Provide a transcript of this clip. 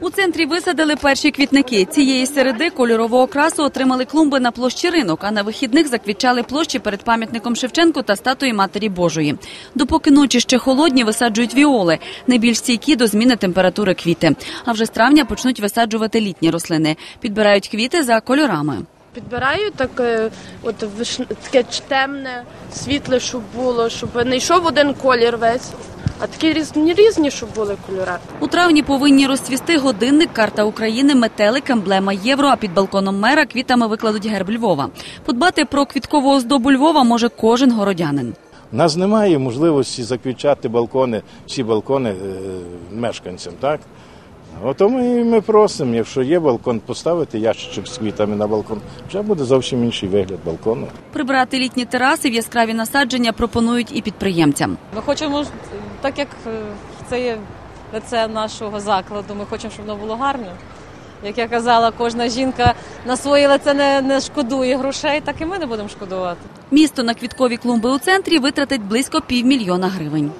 У центрі висадили перші квітники. Цієї середи кольорового окрасу отримали клумби на площі ринок, а на вихідних заквітчали площі перед пам'ятником Шевченку та статуї Матері Божої. Допоки ночі ще холодні, висаджують віоли, найбільш стійкі до зміни температури квіти. А вже з травня почнуть висаджувати літні рослини. Підбирають квіти за кольорами. Підбираю е, от виш... таке темне, світле, щоб було, щоб не йшов один колір весь, а такі різні, різні, щоб були кольори. У травні повинні розцвісти годинник, карта України, метелик, емблема євро. А під балконом мера квітами викладуть герб Львова. Подбати про квіткову оздобу Львова може кожен городянин. У нас немає можливості заквічати балкони, всі балкони е, мешканцям, так? От ми, ми просимо, якщо є балкон, поставити ящичок з квітами на балкон. Вже буде зовсім інший вигляд балкону. Прибрати літні тераси в яскраві насадження пропонують і підприємцям. Ми хочемо, так як е, це є лице нашого закладу, ми хочемо, щоб воно було гарне. Як я казала, кожна жінка на своє лице не, не шкодує грошей, так і ми не будемо шкодувати. Місто на квіткові клумби у центрі витратить близько півмільйона гривень.